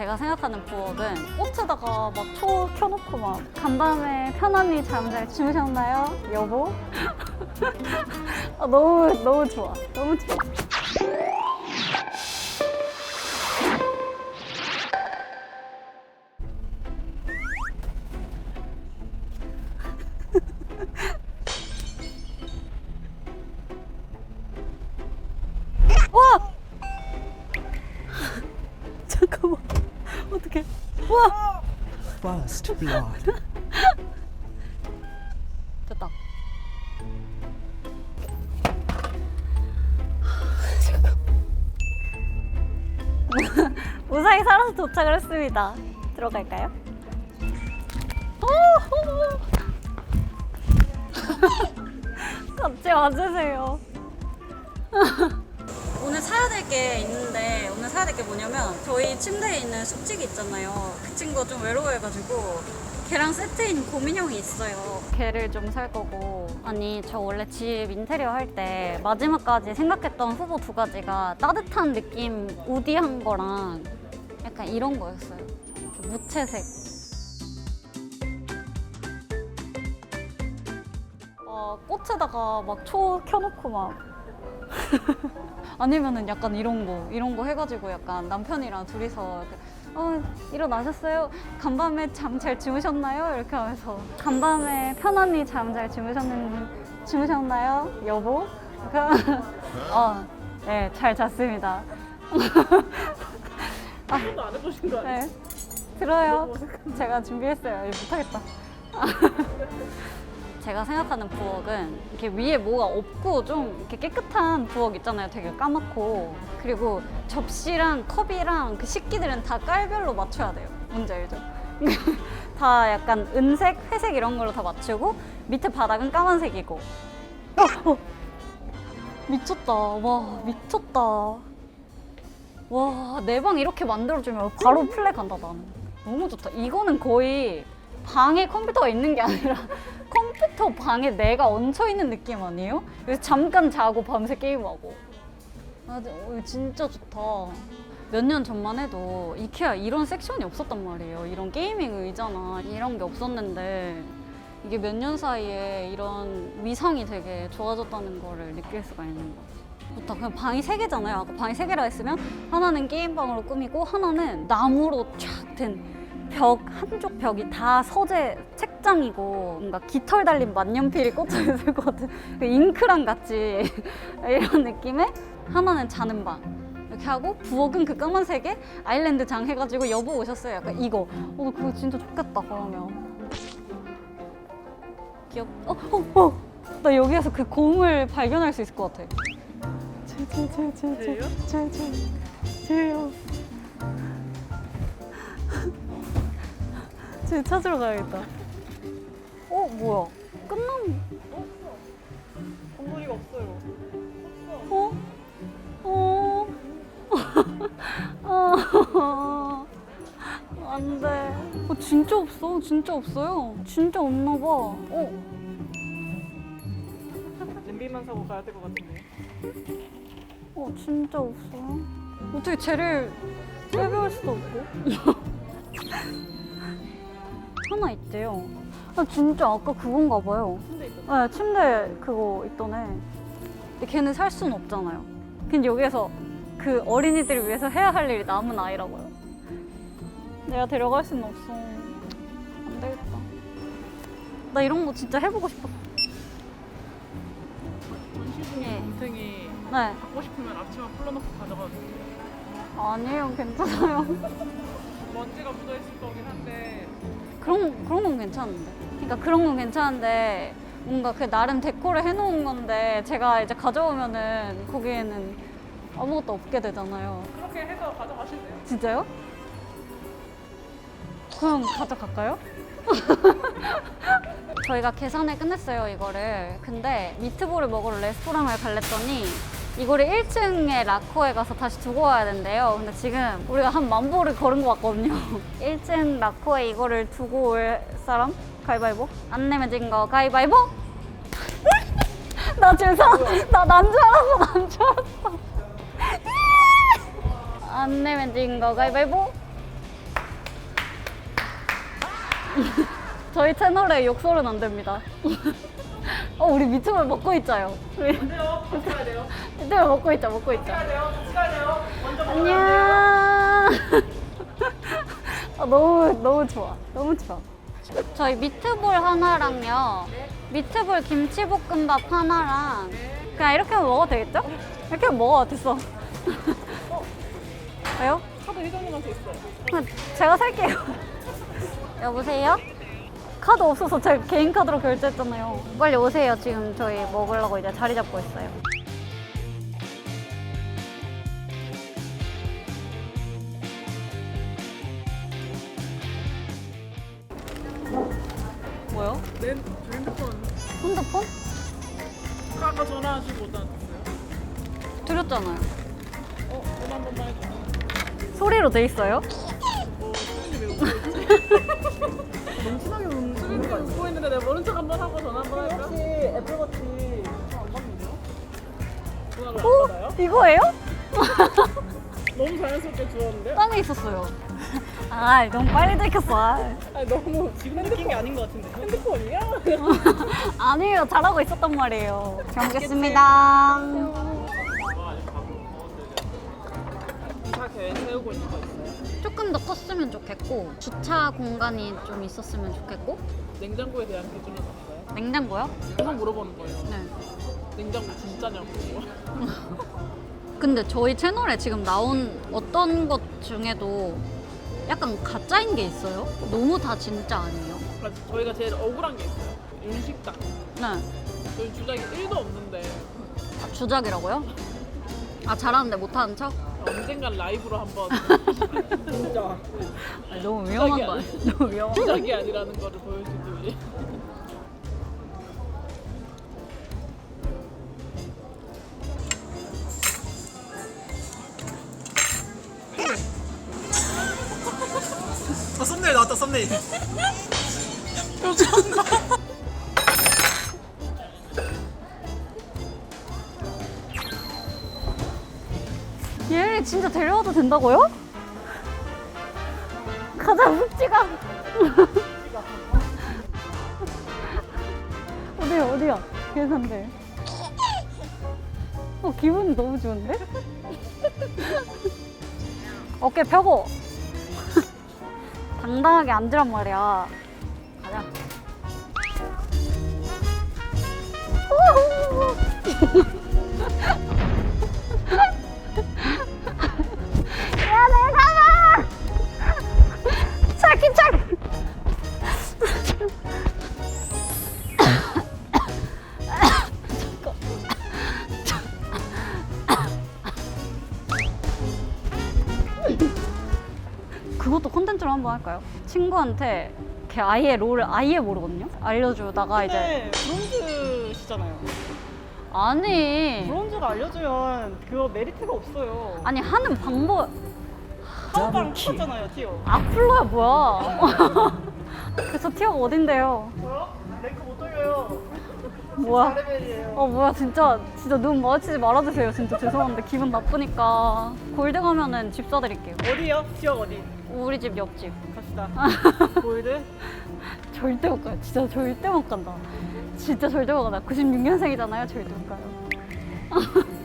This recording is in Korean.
제가 생각하는 부엌은 꽃에다가 막 초 켜놓고 막 간밤에 편안히 잠잘 주무셨나요? 여보? 아, 너무 너무 좋아. 너무 좋아. 와! First blood. 됐다. 잠깐. 무사히 살아서 도착을 했습니다. 들어갈까요? 오! 같이 와주세요. 사야 될 게 있는데 오늘 사야 될 게 뭐냐면 저희 침대에 있는 숙직이 있잖아요. 그 친구가 좀 외로워해가지고 걔랑 세트인 고민형이 있어요. 걔를 좀 살 거고 아니 저 원래 집 인테리어 할 때 마지막까지 생각했던 후보 두 가지가 따뜻한 느낌 우디한 거랑 약간 이런 거였어요. 무채색. 어, 꽃에다가 막 초 켜놓고 막 아니면은 약간 이런 거 이런 거 해가지고 약간 남편이랑 둘이서 어 일어나셨어요? 간밤에 잠 잘 주무셨나요? 이렇게 하면서 간밤에 편안히 잠 잘 주무셨는 주무셨나요? 여보? 어 네 잘 잤습니다. 한번도 안 해보신 거 아니에요? 네 들어요. 제가 준비했어요. 못하겠다. 제가 생각하는 부엌은 이렇게 위에 뭐가 없고 좀 이렇게 깨끗한 부엌 있잖아요. 되게 까맣고 그리고 접시랑 컵이랑 그 식기들은 다 깔별로 맞춰야 돼요. 뭔지 알죠? 다 약간 은색, 회색 이런 걸로 다 맞추고 밑에 바닥은 까만색이고. 어, 어. 미쳤다. 와 미쳤다. 와 내 방 이렇게 만들어주면 바로 플랫 간다 나는. 너무 좋다. 이거는 거의 방에 컴퓨터가 있는 게 아니라 컴퓨터 방에 내가 얹혀 있는 느낌 아니에요? 그래서 잠깐 자고 밤새 게임하고. 아, 어, 진짜 좋다. 몇 년 전만 해도 이케아 이런 섹션이 없었단 말이에요. 이런 게이밍 의자나 이런 게 없었는데 이게 몇 년 사이에 이런 위상이 되게 좋아졌다는 거를 느낄 수가 있는 것 같아요. 좋다. 그냥 방이 세 개잖아요. 아까 방이 세 개라 했으면 하나는 게임방으로 꾸미고 하나는 나무로 쫙된 벽 한쪽 벽이 다 서재 책장이고 뭔가 깃털 달린 만년필이 꽂혀 있을 것 같은 그 잉크랑 같이 이런 느낌의 하나는 자는 방 이렇게 하고 부엌은 그 까만색에 아일랜드 장 해가지고 여보 오셨어요. 약간 이거. 어, 나 그거 진짜 좋겠다 그러면. 귀엽. 어, 어, 어. 나 여기에서 그 공을 발견할 수 있을 것 같아. 제요? 제제 제요. 제 찾으러 가야겠다. 어 뭐야? 끝남? 건물이가 없어요. 어? 어? 어? 안 돼. 어, 진짜 없어. 진짜 없어요. 진짜 없나 봐. 어? 냄비만 사고 가야 될 것 같은데. 어, 진짜 없어. 어떻게 쟤를 빼배울 수도 없고. 하나 있대요. 아, 진짜 아까 그건가 봐요. 침대 있었어. 네, 침대 그거 있던 애. 근데 걔는 살 수는 없잖아요. 근데 여기에서 그 어린이들을 위해서 해야 할 일이 남은 아이라고요. 내가 데려갈 수는 없어. 안 되겠다. 나 이런 거 진짜 해보고 싶었어. 원시중에 예. 동생이 네. 갖고 싶으면 앞치마 풀러놓고 가져가도 돼요. 아니에요, 괜찮아요. 먼지가 묻어있을 거긴 한데 그런 그런 건 괜찮은데. 그러니까 그런 건 괜찮은데 뭔가 그 나름 데코를 해놓은 건데 제가 이제 가져오면은 거기에는 아무것도 없게 되잖아요. 그렇게 해서 가져가실래요? 진짜요? 그럼 가져갈까요? 저희가 계산을 끝냈어요 이거를 근데 미트볼을 먹으러 레스토랑을 갈랬더니 이거를 1층에 라코에 가서 다시 두고 와야 된대요 근데 지금 우리가 한 만 보를 걸은 것 같거든요 1층 라코에 이거를 두고 올 사람? 가위바위보? 안 내면 진 거 가위바위보? 나 죄송 나난 줄 알았어 난 줄 알았어 안 내면 진 거 가위바위보? 저희 채널에 욕설은 안 됩니다. 어, 우리 미트볼 먹고 있자요. 우리 돼요? 같이 가야 돼요? 미트볼 먹고 있자, 먹고 있자. 가야 돼요? 같이 가야 돼요? 먼저 안녕. 아, 너무 너무 좋아. 너무 좋아. 저희 미트볼 하나랑요. 미트볼 김치볶음밥 하나랑 그냥 이렇게만 먹어도 되겠죠? 이렇게만 먹어 됐어. 왜요? 카드 회장님한테 있어요. 그냥 제가 살게요. 여보세요? 카드 없어서 제 개인 카드로 결제했잖아요. 빨리 오세요. 지금 저희 먹으려고 이제 자리 잡고 있어요. 뭐요? 내 핸드폰 핸드폰? 아까 전화하시고 오지 않았어요? 드렸잖아요. 어? 전화 한 번만 해줘. 소리로 돼 있어요? 어, 수빈이 왜 있지? 너무 친하게 웃는 거? 웃고 있는데 내가 모른 척 한번 하고 전화 한번 할까? 혹시 애플워치 안 받는데요? 전화를 안 어? 받아요? 이거예요? 너무 자연스럽게 주웠는데? 땅에 있었어요. 아, 너무 빨리 들켰어. 아. 아니 너무 지금 느낀 게 아닌 것 같은데 핸드폰이야? 아니에요. 잘하고 있었단 말이에요. 잘 먹겠습니다. 다 계획 세우고 있는 거 있어요? 조금 더 컸으면 좋겠고 주차 공간이 좀 있었으면 좋겠고 냉장고에 대한 기준은 없어요? 냉장고요? 항상 물어보는 거예요 네. 냉장고 진짜냐고 근데 저희 채널에 지금 나온 어떤 것 중에도 약간 가짜인 게 있어요. 너무 다 진짜 아니에요. 그래서 저희가 제일 억울한 게 있어요 윤식당 네. 저희 주장이 1도 없는데 아, 주작이라고요? 아 잘하는데 못하는 척? 언젠간 라이브로 한번. 진짜. 아니, 너무 위험한 거 아니야? 너무 위험한 거 주작이 아니라는 거를 보여주기 위해. 어, 썸네일 나왔다 썸네일 얘 진짜 데려와도 된다고요? 가자 묵지가. 어디야 어디야? 계산대. 어 기분이 너무 좋은데? 어깨 펴고. 당당하게 앉으란 말이야. 가자 그것도 콘텐츠로 한번 할까요? 친구한테 걔 아예 롤을 아예 모르거든요? 알려주다가 이제 브론즈시잖아요. 아니 브론즈가 알려주면 그거 메리트가 없어요. 아니 하는 방법 킬. 똑같잖아요, 티어. 악플러야 뭐야 그래서 티어가 어딘데요 뭐요? 랭크 못 돌려요. 뭐야 4레벨이에요. 어 뭐야 진짜 진짜 눈 마주치지 말아주세요 진짜 죄송한데 기분 나쁘니까 골드 가면은 집 사드릴게요 어디요? 지역 어디? 우리 집 옆집. 갑시다. 골드? 절대 못 가요 진짜 절대 못 간다. 진짜 절대 못 간다. 96년생이잖아요 절대 못 가요